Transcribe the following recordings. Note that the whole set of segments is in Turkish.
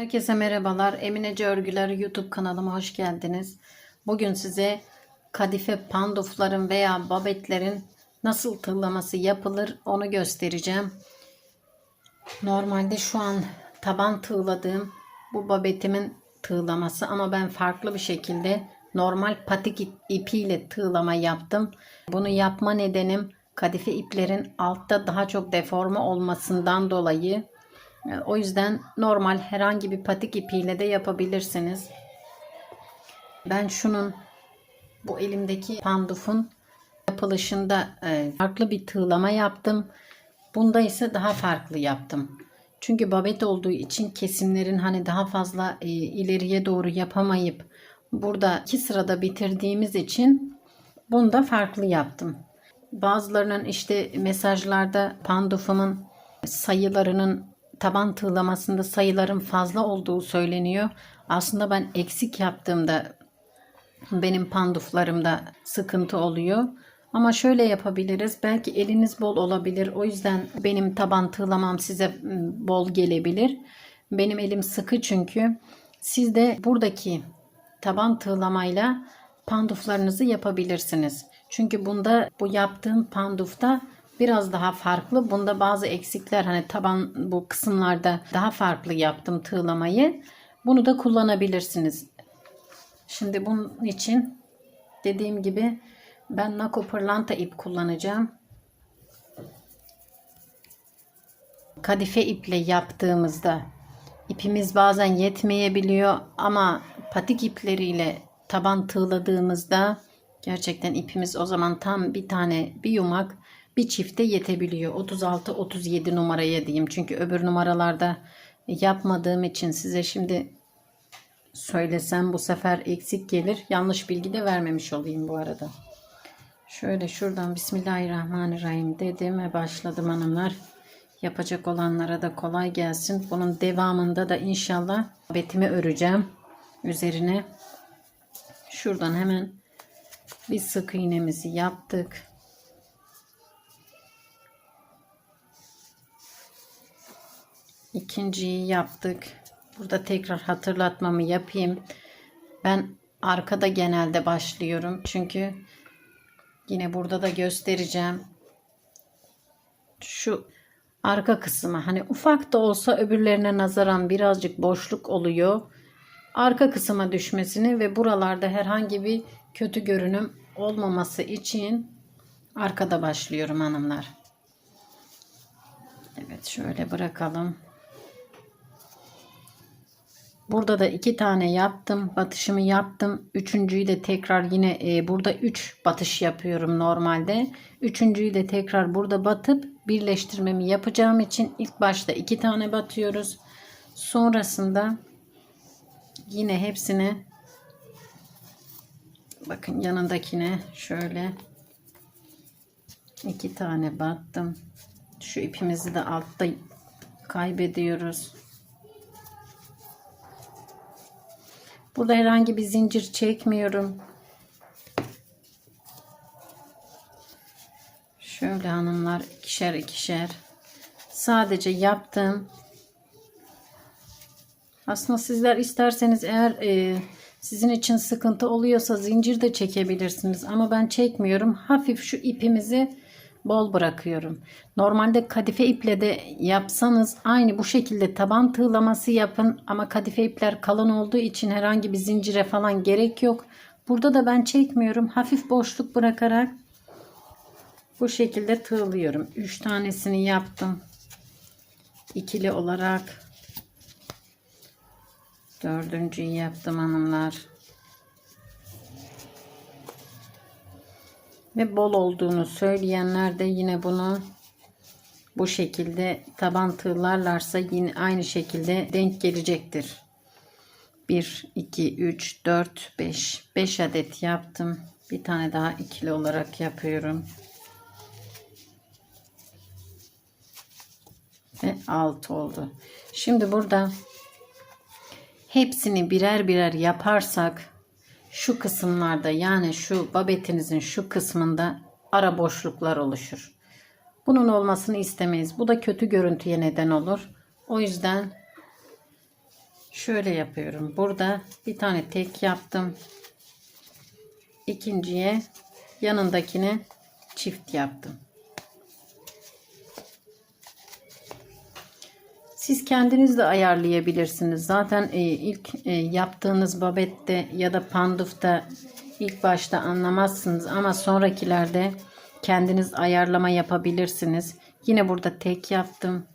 Herkese merhabalar. Eminece Örgüler YouTube kanalıma hoş geldiniz. Bugün size kadife pandufların veya babetlerin nasıl tığlaması yapılır onu göstereceğim. Normalde şu an taban tığladığım bu babetimin tığlaması ama ben farklı bir şekilde normal patik ipiyle tığlama yaptım. Bunu yapma nedenim kadife iplerin altta daha çok deforme olmasından dolayı o yüzden normal herhangi bir patik ipiyle de yapabilirsiniz. Ben şunun bu elimdeki pandufun yapılışında e, farklı bir tığlama yaptım. Bunda ise daha farklı yaptım. Çünkü babet olduğu için kesimlerin hani daha fazla e, ileriye doğru yapamayıp burada iki sırada bitirdiğimiz için bunda farklı yaptım. Bazılarının işte mesajlarda pandufumun sayılarının taban tığlamasında sayıların fazla olduğu söyleniyor. Aslında ben eksik yaptığımda benim panduflarımda sıkıntı oluyor. Ama şöyle yapabiliriz. Belki eliniz bol olabilir. O yüzden benim taban tığlamam size bol gelebilir. Benim elim sıkı çünkü. Siz de buradaki taban tığlamayla panduflarınızı yapabilirsiniz. Çünkü bunda bu yaptığım pandufta biraz daha farklı. Bunda bazı eksikler hani taban bu kısımlarda daha farklı yaptım tığlamayı. Bunu da kullanabilirsiniz. Şimdi bunun için dediğim gibi ben Nako pırlanta ip kullanacağım. Kadife iple yaptığımızda ipimiz bazen yetmeyebiliyor ama patik ipleriyle taban tığladığımızda gerçekten ipimiz o zaman tam bir tane bir yumak bir çifte yetebiliyor. 36-37 numaraya diyeyim. Çünkü öbür numaralarda yapmadığım için size şimdi söylesem bu sefer eksik gelir. Yanlış bilgi de vermemiş olayım bu arada. Şöyle şuradan Bismillahirrahmanirrahim dedim ve başladım hanımlar. Yapacak olanlara da kolay gelsin. Bunun devamında da inşallah betimi öreceğim. Üzerine şuradan hemen bir sık iğnemizi yaptık. İkinciyi yaptık. Burada tekrar hatırlatmamı yapayım. Ben arkada genelde başlıyorum. Çünkü yine burada da göstereceğim. Şu arka kısmı hani ufak da olsa öbürlerine nazaran birazcık boşluk oluyor. Arka kısma düşmesini ve buralarda herhangi bir kötü görünüm olmaması için arkada başlıyorum hanımlar. Evet şöyle bırakalım. Burada da iki tane yaptım. Batışımı yaptım. Üçüncüyü de tekrar yine e, burada üç batış yapıyorum normalde. Üçüncüyü de tekrar burada batıp birleştirmemi yapacağım için ilk başta iki tane batıyoruz. Sonrasında yine hepsine bakın yanındakine şöyle iki tane battım. Şu ipimizi de altta kaybediyoruz. Burada herhangi bir zincir çekmiyorum. Şöyle hanımlar ikişer ikişer. Sadece yaptım. Aslında sizler isterseniz eğer e, sizin için sıkıntı oluyorsa zincir de çekebilirsiniz. Ama ben çekmiyorum. Hafif şu ipimizi bol bırakıyorum. Normalde kadife iple de yapsanız aynı bu şekilde taban tığlaması yapın ama kadife ipler kalın olduğu için herhangi bir zincire falan gerek yok. Burada da ben çekmiyorum. Hafif boşluk bırakarak bu şekilde tığlıyorum. 3 tanesini yaptım. ikili olarak dördüncüyü yaptım hanımlar. Ve bol olduğunu söyleyenler de yine bunu bu şekilde taban tığlarlarsa yine aynı şekilde denk gelecektir. 1 2 3 4 5 5 adet yaptım. Bir tane daha ikili olarak yapıyorum. Ve 6 oldu. Şimdi burada hepsini birer birer yaparsak şu kısımlarda yani şu babetinizin şu kısmında ara boşluklar oluşur. Bunun olmasını istemeyiz. Bu da kötü görüntüye neden olur. O yüzden şöyle yapıyorum. Burada bir tane tek yaptım. İkinciye yanındakine çift yaptım. Siz kendiniz de ayarlayabilirsiniz. Zaten e, ilk e, yaptığınız babette ya da pandufta ilk başta anlamazsınız ama sonrakilerde kendiniz ayarlama yapabilirsiniz. Yine burada tek yaptım.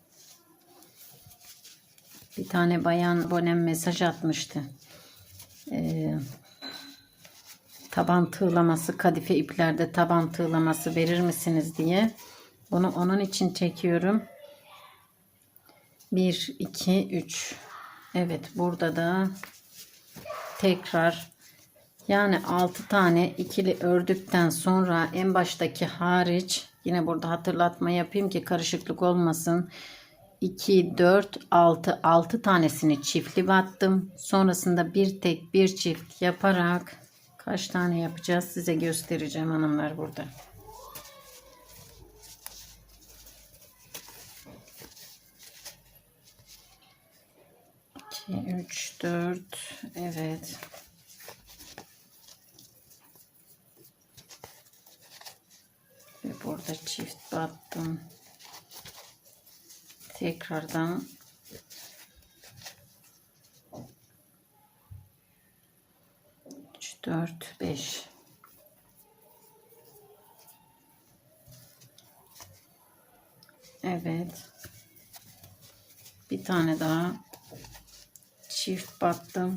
Bir tane bayan bonem mesaj atmıştı. Ee, taban tığlaması kadife iplerde taban tığlaması verir misiniz diye. Bunu onun için çekiyorum. 1 2 3 Evet burada da tekrar yani 6 tane ikili ördükten sonra en baştaki hariç yine burada hatırlatma yapayım ki karışıklık olmasın. 2 4 6 6 tanesini çiftli battım. Sonrasında bir tek bir çift yaparak kaç tane yapacağız size göstereceğim hanımlar burada. 2, 3, 4. Evet. Ve burada çift battım. Tekrardan üç, dört, beş. Evet. Bir tane daha çift battım.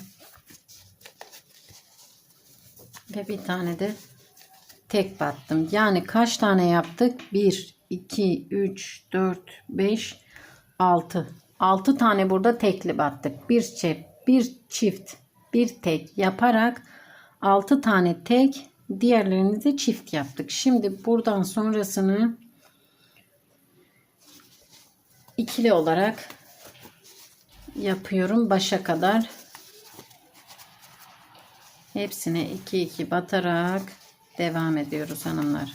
Ve bir tane de tek battım. Yani kaç tane yaptık? 1, 2, 3, 4, 5, 6. 6 tane burada tekli battık. Bir çift, bir çift, bir tek yaparak 6 tane tek, diğerlerini de çift yaptık. Şimdi buradan sonrasını ikili olarak yapıyorum başa kadar. Hepsine 2 2 batarak devam ediyoruz hanımlar.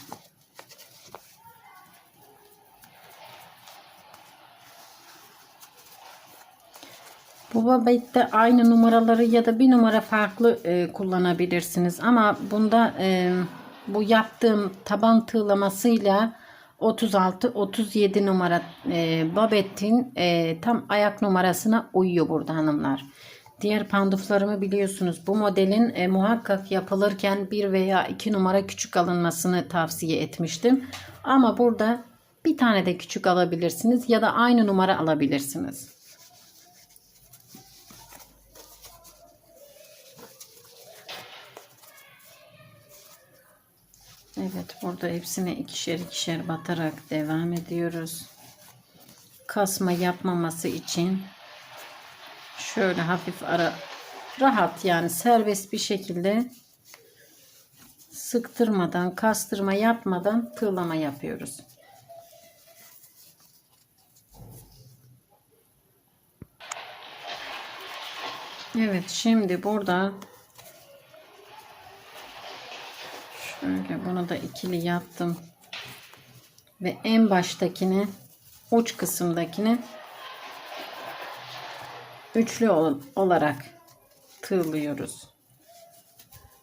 Bu babette aynı numaraları ya da bir numara farklı e, kullanabilirsiniz. Ama bunda e, bu yaptığım taban tığlamasıyla 36-37 numara e, babetin e, tam ayak numarasına uyuyor burada hanımlar. Diğer panduflarımı biliyorsunuz. Bu modelin e, muhakkak yapılırken bir veya iki numara küçük alınmasını tavsiye etmiştim. Ama burada bir tane de küçük alabilirsiniz ya da aynı numara alabilirsiniz. Evet burada hepsine ikişer ikişer batarak devam ediyoruz. Kasma yapmaması için şöyle hafif ara rahat yani serbest bir şekilde sıktırmadan kastırma yapmadan tığlama yapıyoruz. Evet şimdi burada Şöyle bunu da ikili yaptım. Ve en baştakini uç kısımdakini üçlü olarak tığlıyoruz.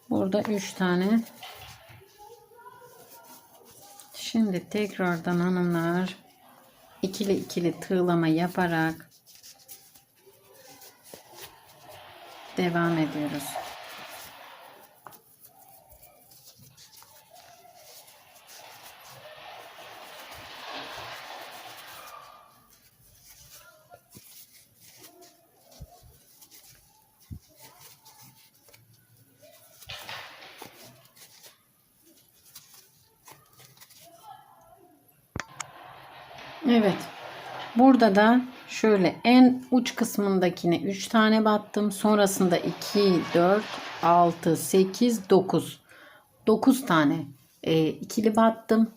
Burada üç tane. Şimdi tekrardan hanımlar ikili ikili tığlama yaparak devam ediyoruz. Evet. Burada da şöyle en uç kısmındakine 3 tane battım. Sonrasında 2, 4, 6, 8, 9. 9 tane e, ikili battım.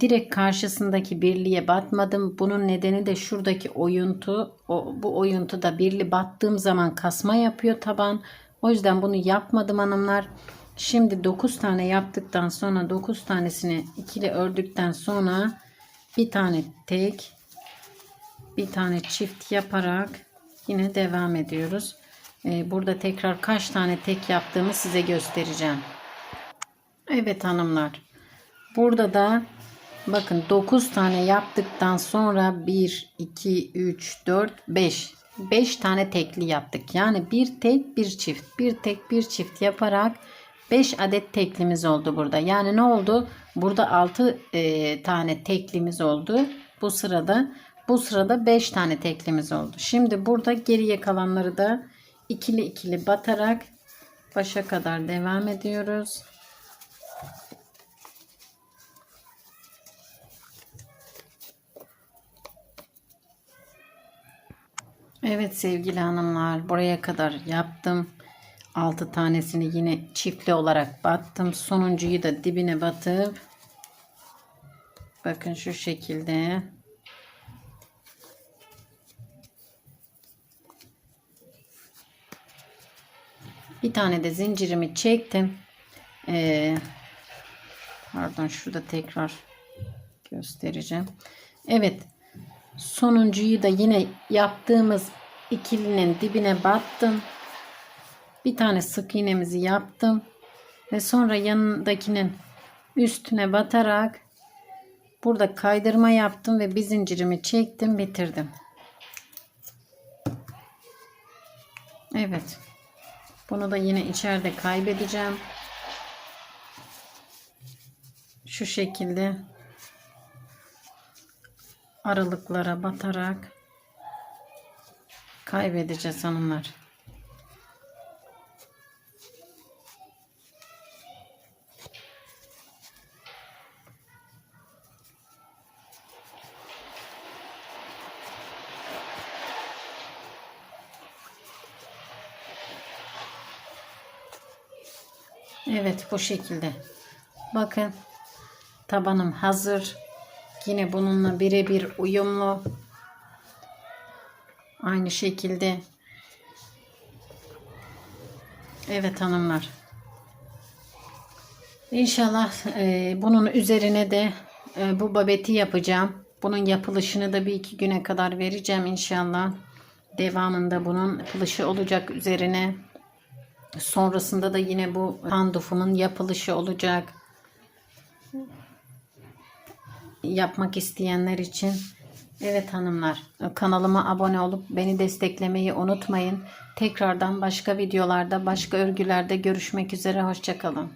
Direkt karşısındaki birliğe batmadım. Bunun nedeni de şuradaki oyuntu. O, bu oyuntuda birli battığım zaman kasma yapıyor taban. O yüzden bunu yapmadım hanımlar. Şimdi 9 tane yaptıktan sonra 9 tanesini ikili ördükten sonra bir tane tek bir tane çift yaparak yine devam ediyoruz. e, burada tekrar kaç tane tek yaptığımı size göstereceğim. Evet hanımlar. Burada da bakın 9 tane yaptıktan sonra 1, 2, 3, 4, 5. 5 tane tekli yaptık. Yani bir tek bir çift. Bir tek bir çift yaparak 5 adet teklimiz oldu burada. Yani ne oldu? Burada 6 e, tane teklimiz oldu. Bu sırada bu sırada 5 tane teklimiz oldu. Şimdi burada geriye kalanları da ikili ikili batarak başa kadar devam ediyoruz. Evet sevgili hanımlar buraya kadar yaptım. 6 tanesini yine çiftli olarak battım. Sonuncuyu da dibine batıp bakın şu şekilde bir tane de zincirimi çektim. Ee, pardon şurada tekrar göstereceğim. Evet sonuncuyu da yine yaptığımız ikilinin dibine battım. Bir tane sık iğnemizi yaptım. Ve sonra yanındakinin üstüne batarak burada kaydırma yaptım ve bir zincirimi çektim bitirdim. Evet. Bunu da yine içeride kaybedeceğim. Şu şekilde aralıklara batarak kaybedeceğiz hanımlar. Evet bu şekilde. Bakın tabanım hazır. Yine bununla birebir uyumlu. Aynı şekilde. Evet hanımlar. İnşallah e, bunun üzerine de e, bu babeti yapacağım. Bunun yapılışını da bir iki güne kadar vereceğim inşallah. Devamında bunun yapılışı olacak üzerine. Sonrasında da yine bu pandufumun yapılışı olacak. Yapmak isteyenler için. Evet hanımlar kanalıma abone olup beni desteklemeyi unutmayın. Tekrardan başka videolarda başka örgülerde görüşmek üzere. Hoşçakalın.